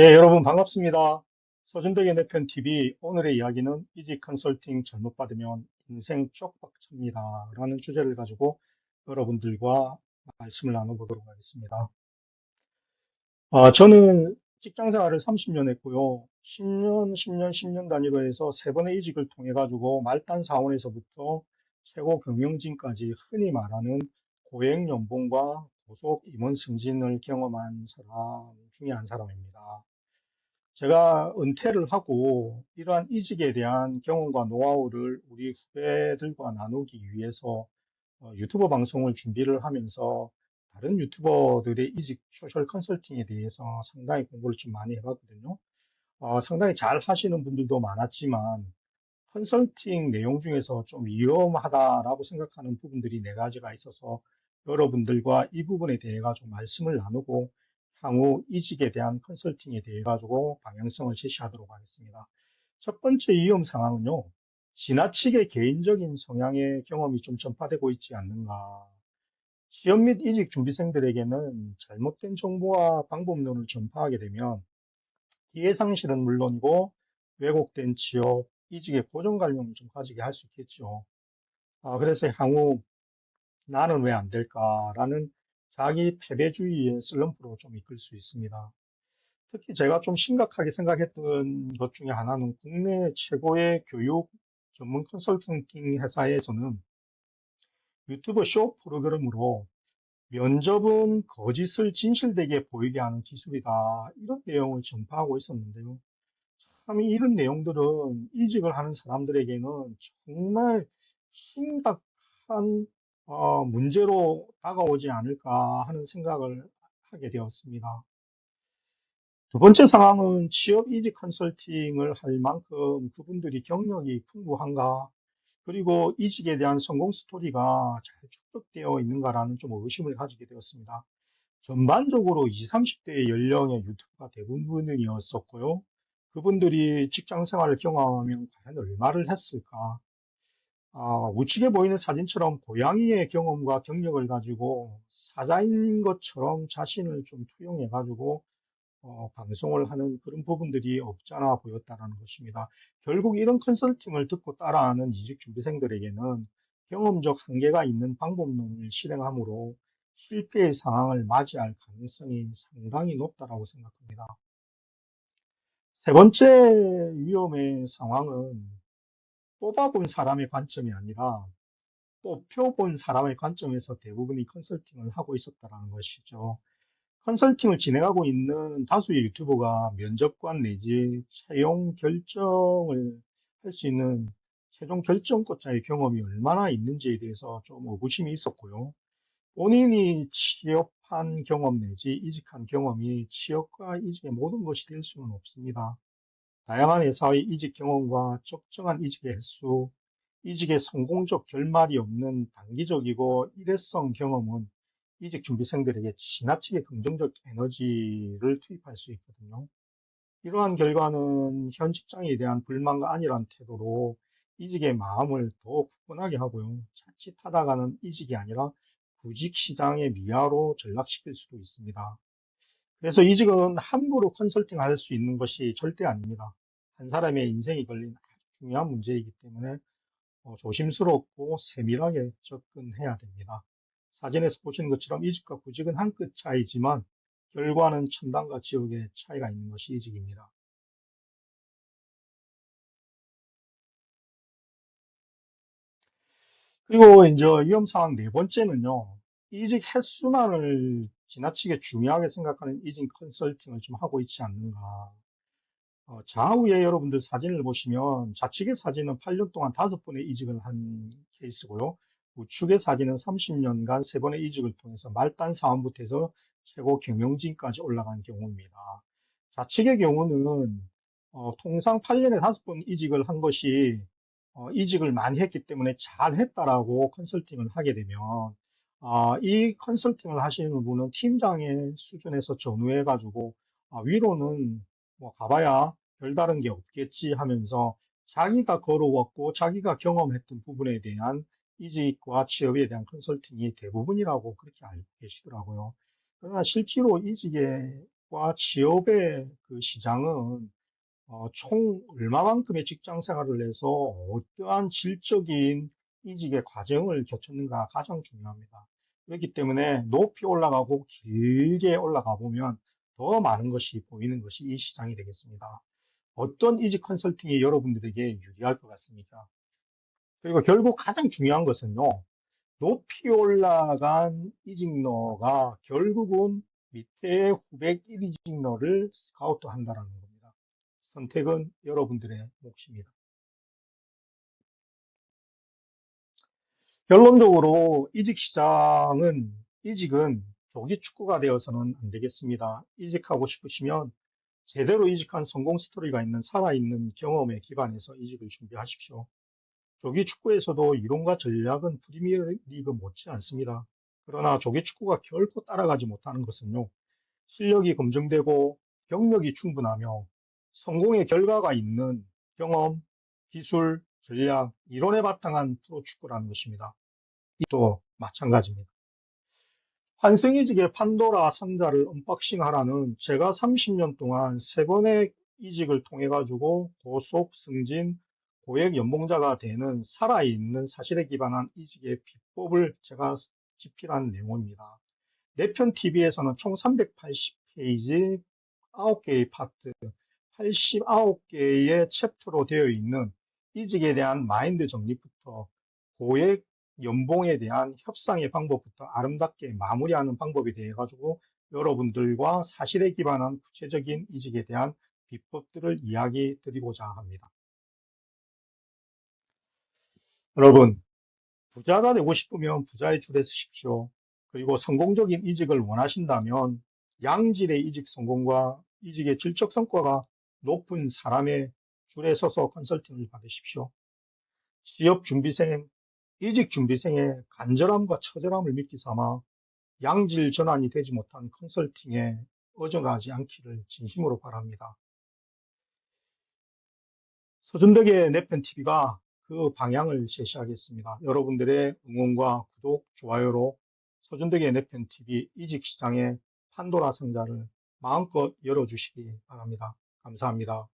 예, 여러분 반갑습니다. 서준덕의 내편 TV 오늘의 이야기는 이직 컨설팅 잘못 받으면 인생 쪽박차입니다. 라는 주제를 가지고 여러분들과 말씀을 나눠보도록 하겠습니다. 아, 저는 직장 생활을 30년 했고요. 10년, 10년, 10년 단위로 해서 세 번의 이직을 통해 가지고 말단 사원에서부터 최고 경영진까지 흔히 말하는 고액 연봉과 고속 임원 승진을 경험한 사람 중에 한 사람입니다. 제가 은퇴를 하고 이러한 이직에 대한 경험과 노하우를 우리 후배들과 나누기 위해서 어, 유튜버 방송을 준비를 하면서 다른 유튜버들의 이직 소셜 컨설팅에 대해서 상당히 공부를 좀 많이 해봤거든요. 어, 상당히 잘 하시는 분들도 많았지만 컨설팅 내용 중에서 좀 위험하다라고 생각하는 부분들이 네 가지가 있어서 여러분들과 이 부분에 대해 가지고 말씀을 나누고 향후 이직에 대한 컨설팅에 대해 가지고 방향성을 제시하도록 하겠습니다. 첫 번째 위험 상황은요. 지나치게 개인적인 성향의 경험이 좀 전파되고 있지 않는가. 취업 및 이직 준비생들에게는 잘못된 정보와 방법론을 전파하게 되면 이해 상실은 물론이고 왜곡된 취업, 이직의 고정관념을 좀 가지게 할 수 있겠죠. 아, 그래서 향후 나는 왜 안 될까라는 자기 패배주의의 슬럼프로 좀 이끌 수 있습니다. 특히 제가 좀 심각하게 생각했던 것 중에 하나는 국내 최고의 교육 전문 컨설팅 회사에서는 유튜브 쇼 프로그램으로 면접은 거짓을 진실되게 보이게 하는 기술이다. 이런 내용을 전파하고 있었는데요. 참 이런 내용들은 이직을 하는 사람들에게는 정말 심각한 어, 문제로 다가오지 않을까 하는 생각을 하게 되었습니다. 두 번째 상황은 취업 이직 컨설팅을 할 만큼 그분들이 경력이 풍부한가, 그리고 이직에 대한 성공 스토리가 잘 축적되어 있는가라는 좀 의심을 가지게 되었습니다. 전반적으로 20, 30대의 연령의 유튜브가 대부분이었었고요. 그분들이 직장 생활을 경험하면 과연 얼마를 했을까? 아, 우측에 보이는 사진처럼 고양이의 경험과 경력을 가지고 사자인 것처럼 자신을 좀 투영해 가지고 어, 방송을 하는 그런 부분들이 없잖아 보였다는 것입니다. 결국 이런 컨설팅을 듣고 따라하는 이직 준비생들에게는 경험적 한계가 있는 방법론을 실행함으로 실패의 상황을 맞이할 가능성이 상당히 높다고 생각합니다. 세 번째 위험의 상황은 뽑아본 사람의 관점이 아니라 뽑혀본 사람의 관점에서 대부분이 컨설팅을 하고 있었다는 것이죠. 컨설팅을 진행하고 있는 다수의 유튜버가 면접관 내지 채용 결정을 할 수 있는 최종 결정권자의 경험이 얼마나 있는지에 대해서 좀 의구심이 있었고요. 본인이 취업한 경험 내지 이직한 경험이 취업과 이직의 모든 것이 될 수는 없습니다. 다양한 회사의 이직 경험과 적정한 이직의 횟수, 이직의 성공적 결말이 없는 단기적이고 일회성 경험은 이직 준비생들에게 지나치게 긍정적 에너지를 투입할 수 있거든요. 이러한 결과는 현 직장에 대한 불만과 안일한 태도로 이직의 마음을 더 굳건하게 하고요. 자칫하다가는 이직이 아니라 구직 시장의 미아로 전락시킬 수도 있습니다. 그래서 이직은 함부로 컨설팅 할 수 있는 것이 절대 아닙니다. 한 사람의 인생이 걸린 아주 중요한 문제이기 때문에 어, 조심스럽고 세밀하게 접근해야 됩니다. 사진에서 보시는 것처럼 이직과 구직은 한 끗 차이지만 결과는 천당과 지옥의 차이가 있는 것이 이직입니다. 그리고 이제 위험 상황 네 번째는요. 이직 횟수만을 지나치게 중요하게 생각하는 이직 컨설팅을 좀 하고 있지 않는가. 어, 좌우에 여러분들 사진을 보시면 좌측의 사진은 8년 동안 다섯 번의 이직을 한 케이스고요. 우측의 사진은 30년간 세 번의 이직을 통해서 말단 사원부터 해서 최고 경영진까지 올라간 경우입니다. 좌측의 경우는 어, 통상 8년에 다섯 번 이직을 한 것이 어, 이직을 많이 했기 때문에 잘 했다라고 컨설팅을 하게 되면 아, 이 컨설팅을 하시는 분은 팀장의 수준에서 전후해 가지고 아, 위로는 뭐 가봐야 별다른 게 없겠지 하면서 자기가 걸어왔고 자기가 경험했던 부분에 대한 이직과 취업에 대한 컨설팅이 대부분이라고 그렇게 알고 계시더라고요. 그러나 실제로 이직과 취업의 그 시장은 어, 총 얼마만큼의 직장 생활을 해서 어떠한 질적인 이직의 과정을 거쳤는가 가장 중요합니다. 그렇기 때문에 높이 올라가고 길게 올라가 보면 더 많은 것이 보이는 것이 이 시장이 되겠습니다. 어떤 이직 컨설팅이 여러분들에게 유리할 것 같습니까? 그리고 결국 가장 중요한 것은요. 높이 올라간 이직너가 결국은 밑에 후백 1이직너를 스카우트 한다는 겁니다. 선택은 여러분들의 몫입니다. 결론적으로 이직 시장은 이직은 조기 축구가 되어서는 안 되겠습니다. 이직하고 싶으시면 제대로 이직한 성공 스토리가 있는 살아있는 경험에 기반해서 이직을 준비하십시오. 조기 축구에서도 이론과 전략은 프리미어리그 못지 않습니다. 그러나 조기 축구가 결코 따라가지 못하는 것은요. 실력이 검증되고 경력이 충분하며 성공의 결과가 있는 경험, 기술, 전략, 이론에 바탕한 프로 축구라는 것입니다. 또 마찬가지입니다. 환승이직의 판도라 상자를 언박싱하라는 제가 30년 동안 세 번의 이직을 통해 가지고 고속 승진, 고액 연봉자가 되는 살아있는 사실에 기반한 이직의 비법을 제가 집필한 내용입니다. 내편 TV에서는 총 380페이지 9개의 파트, 89개의 챕터로 되어 있는 이직에 대한 마인드 정리부터 고액 연봉에 대한 협상의 방법부터 아름답게 마무리하는 방법에 대해 가지고 여러분들과 사실에 기반한 구체적인 이직에 대한 비법들을 이야기 드리고자 합니다. 여러분, 부자가 되고 싶으면 부자의 줄에 서십시오. 그리고 성공적인 이직을 원하신다면 양질의 이직 성공과 이직의 질적 성과가 높은 사람의 줄에 서서 컨설팅을 받으십시오. 취업 준비생, 이직 준비생의 간절함과 처절함을 믿기 삼아 양질 전환이 되지 못한 컨설팅에 어정하지 않기를 진심으로 바랍니다. 서준덕의 내편TV가 그 방향을 제시하겠습니다. 여러분들의 응원과 구독, 좋아요로 서준덕의 내편TV 이직시장의 판도라 상자를 마음껏 열어주시기 바랍니다. 감사합니다.